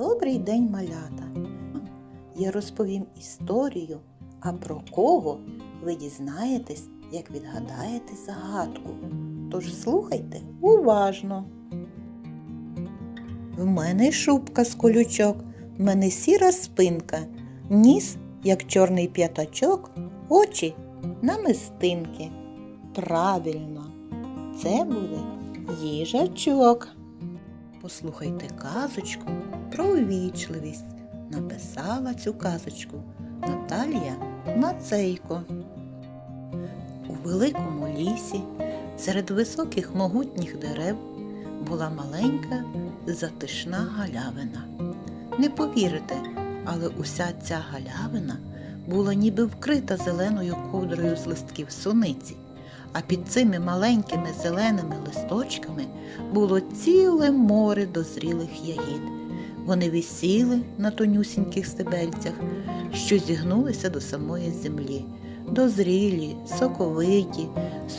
Добрий день, малята! Я розповім історію, а про кого ви дізнаєтесь, як відгадаєте загадку. Тож слухайте уважно. В мене шубка з колючок, в мене сіра спинка, ніс, як чорний п'ятачок, очі намистинки. Правильно, це буде їжачок. Послухайте казочку про увічливість. Написала цю казочку Наталія Мацейко. У великому лісі серед високих могутніх дерев була маленька затишна галявина. Не повірите, але уся ця галявина була ніби вкрита зеленою ковдрою з листків суниці, а під цими маленькими зеленими листочками було ціле море дозрілих ягід. Вони висіли на тонюсіньких стебельцях, що зігнулися до самої землі. Дозрілі, соковиті,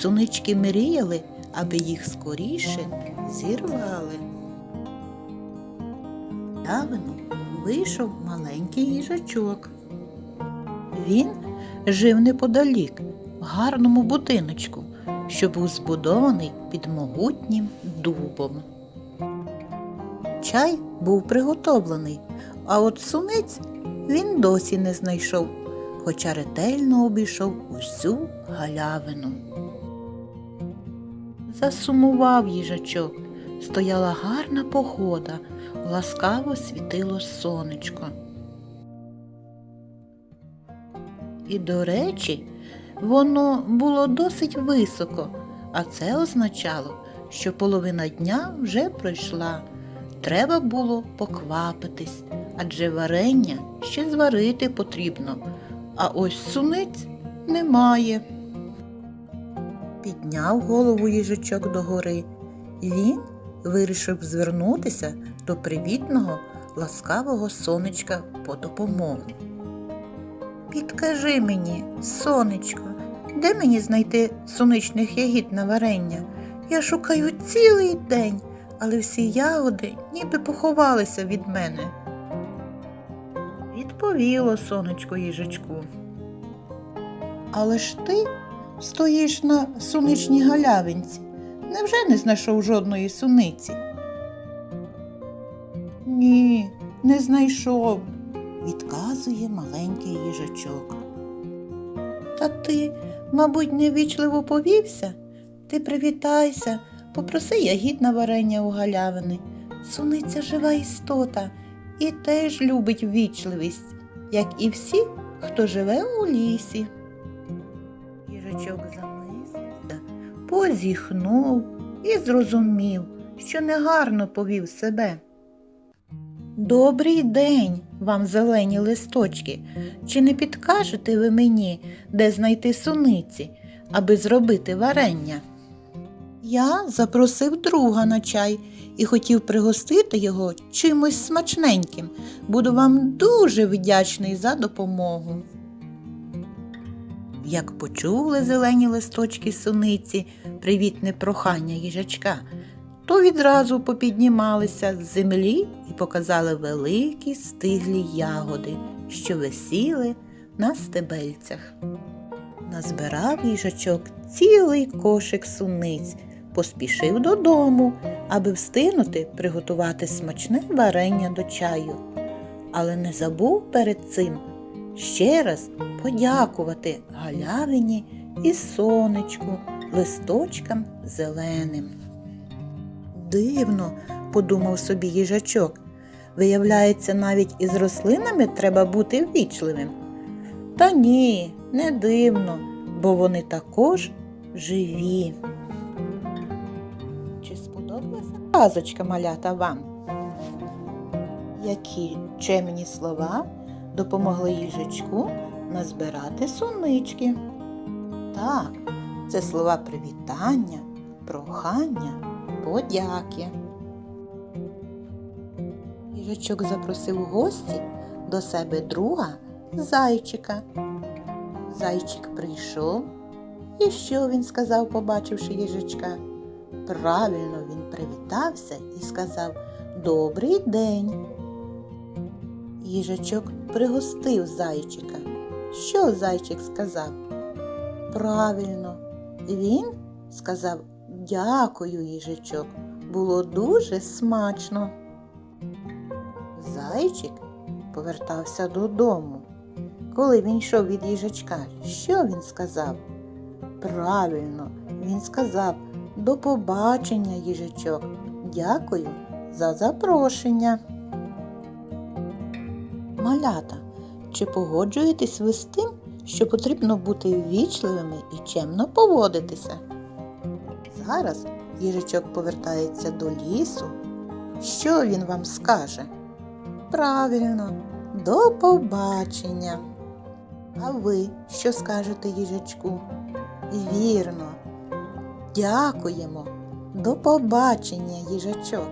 сунички мріяли, аби їх скоріше зірвали. Явину вийшов маленький їжачок. Він жив неподалік, гарному будиночку, що був збудований під могутнім дубом. Чай був приготовлений, а от сунець він досі не знайшов, хоча ретельно обійшов усю галявину. Засумував їжачок, стояла гарна погода, ласкаво світило сонечко. І, до речі, воно було досить високо, а це означало, що половина дня вже пройшла. Треба було поквапитись, адже варення ще зварити потрібно, а ось суниць немає. Підняв голову їжачок догори. Він вирішив звернутися до привітного, ласкавого сонечка по допомогу. Підкажи мені, сонечко, де мені знайти сонячних ягід на варення? Я шукаю цілий день, але всі ягоди ніби поховалися від мене. Відповіло сонечко їжачку. Але ж ти стоїш на сонячній галявинці. Невже не знайшов жодної суниці? Ні, не знайшов, відказує маленький їжачок. Та ти, мабуть, невічливо повівся? Ти привітайся, попроси ягід на варення у галявини. Суниця жива істота і теж любить ввічливість, як і всі, хто живе у лісі. Їжачок замислився, позіхнув і зрозумів, що негарно повів себе. Добрий день вам, зелені листочки. Чи не підкажете ви мені, де знайти суниці, аби зробити варення? Я запросив друга на чай і хотів пригостити його чимось смачненьким. Буду вам дуже вдячний за допомогу. Як почули зелені листочки суниці привітне прохання їжачка, то відразу попіднімалися з землі і показали великі стиглі ягоди, що висіли на стебельцях. Назбирав їжачок цілий кошик суниць, поспішив додому, аби встигнути приготувати смачне варення до чаю. Але не забув перед цим ще раз подякувати галявині і сонечку, листочкам зеленим. Дивно, подумав собі їжачок. Виявляється, навіть із рослинами треба бути ввічливим. Та ні, не дивно, бо вони також живі. Чи сподобалася казочка малята вам? Які чемні слова допомогли їжачку назбирати сонички? Так, це слова привітання, прохання, подяки. Їжачок запросив у гості до себе друга зайчика. Зайчик прийшов. І що він сказав, побачивши їжачка? Правильно він привітався і сказав Добрий день. Їжачок пригостив зайчика. Що зайчик сказав? Правильно, він сказав дякую, їжачок. Було дуже смачно. Зайчик повертався додому. Коли він йшов від їжачка, що він сказав? Правильно, він сказав до побачення, їжачок. Дякую за запрошення. Малята, чи погоджуєтесь ви з тим, що потрібно бути ввічливими і чемно поводитися? Зараз їжачок повертається до лісу. Що він вам скаже? Правильно, до побачення. А ви що скажете їжачку? Вірно. Дякуємо. До побачення, їжачок.